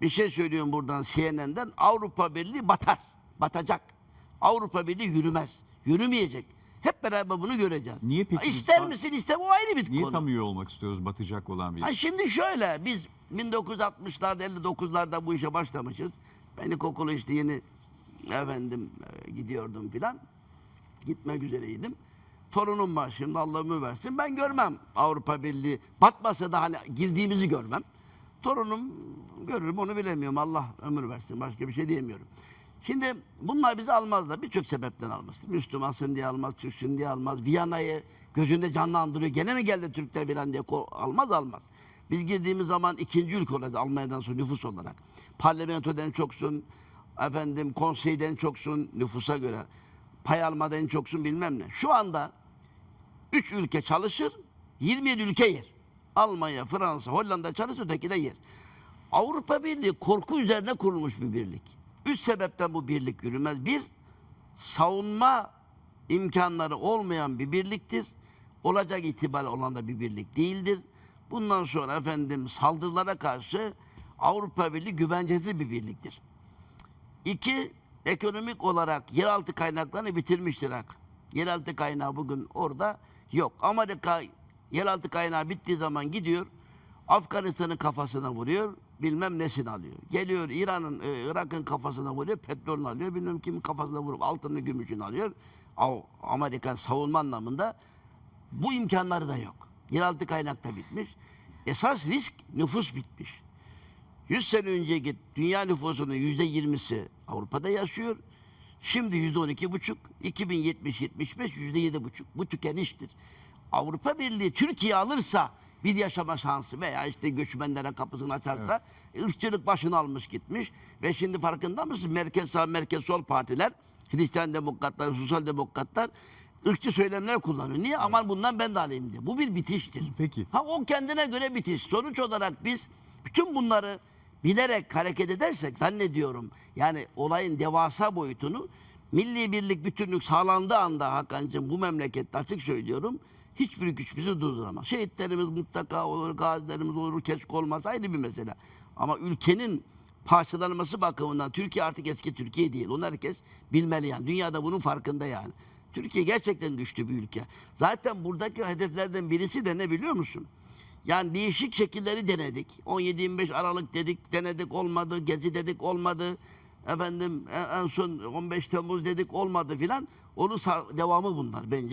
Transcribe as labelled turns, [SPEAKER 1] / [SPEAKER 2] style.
[SPEAKER 1] Bir şey söylüyorum buradan CNN'den. Avrupa Birliği batar. Batacak. Avrupa Birliği yürümez. Yürümeyecek. Hep beraber bunu göreceğiz.
[SPEAKER 2] Niye peki biz
[SPEAKER 1] İster
[SPEAKER 2] tam-
[SPEAKER 1] misin iste o ayrı bir
[SPEAKER 2] Niye
[SPEAKER 1] konu.
[SPEAKER 2] tam üye olmak istiyoruz batacak olan bir
[SPEAKER 1] Ha şimdi şöyle biz 1960'larda 59'larda bu işe başlamışız. Ben ilkokulu işte yeni efendim e, gidiyordum filan. Gitmek üzereydim. Torunum var şimdi Allah ömür versin. Ben görmem Avrupa Birliği. Batmasa da hani girdiğimizi görmem. Torunum görürüm onu bilemiyorum. Allah ömür versin. Başka bir şey diyemiyorum. Şimdi bunlar bizi almazlar. Birçok sebepten almaz. Müslümansın diye almaz, Türksün diye almaz. Viyana'yı gözünde canlandırıyor. Gene mi geldi Türkler filan diye almaz almaz. Biz girdiğimiz zaman ikinci ülke olacağız Almanya'dan sonra nüfus olarak. Parlamentodan çoksun, efendim konseyden çoksun nüfusa göre. Pay almadan çoksun bilmem ne. Şu anda 3 ülke çalışır, 27 ülke yer. Almanya, Fransa, Hollanda çalışır, öteki de yer. Avrupa Birliği korku üzerine kurulmuş bir birlik. Üç sebepten bu birlik yürümez. Bir, savunma imkanları olmayan bir birliktir. Olacak itibariyle olan da bir birlik değildir. Bundan sonra efendim saldırılara karşı Avrupa Birliği güvencesiz bir birliktir. İki, ekonomik olarak yeraltı kaynaklarını bitirmiştir Irak. Yeraltı kaynağı bugün orada yok. Amerika yeraltı kaynağı bittiği zaman gidiyor, Afganistan'ın kafasına vuruyor, bilmem nesini alıyor. Geliyor İran'ın, e, Irak'ın kafasına vuruyor, petrolünü alıyor, bilmem kimin kafasına vurup altını, gümüşünü alıyor. Amerikan savunma anlamında bu imkanları da yok. Yeraltı kaynak da bitmiş. Esas risk nüfus bitmiş. 100 sene önce git dünya nüfusunun yüzde yirmisi Avrupa'da yaşıyor. Şimdi yüzde on iki buçuk, 2070-75 yüzde yedi buçuk. Bu tükeniştir. Avrupa Birliği Türkiye alırsa bir yaşama şansı veya işte göçmenlere kapısını açarsa ırkçılık başını almış gitmiş ve şimdi farkında mısın? Merkez sağ, merkez sol partiler, Hristiyan demokratlar, sosyal demokratlar ırkçı söylemler kullanıyor. Niye? Aman bundan ben de alayım diye. Bu bir bitiştir.
[SPEAKER 2] Peki.
[SPEAKER 1] Ha o kendine göre bitiş. Sonuç olarak biz bütün bunları bilerek hareket edersek zannediyorum yani olayın devasa boyutunu milli birlik bütünlük sağlandığı anda Hakan'cığım bu memlekette açık söylüyorum hiçbir güç bizi durduramaz. Şehitlerimiz mutlaka olur, gazilerimiz olur, keşke olmaz ayrı bir mesele. Ama ülkenin parçalanması bakımından Türkiye artık eski Türkiye değil. Onu herkes bilmeli yani. Dünyada bunun farkında yani. Türkiye gerçekten güçlü bir ülke. Zaten buradaki hedeflerden birisi de ne biliyor musun? Yani değişik şekilleri denedik. 17-25 Aralık dedik, denedik olmadı. Gezi dedik olmadı. Efendim en en son 15 Temmuz dedik olmadı filan. Onun devamı bunlar bence.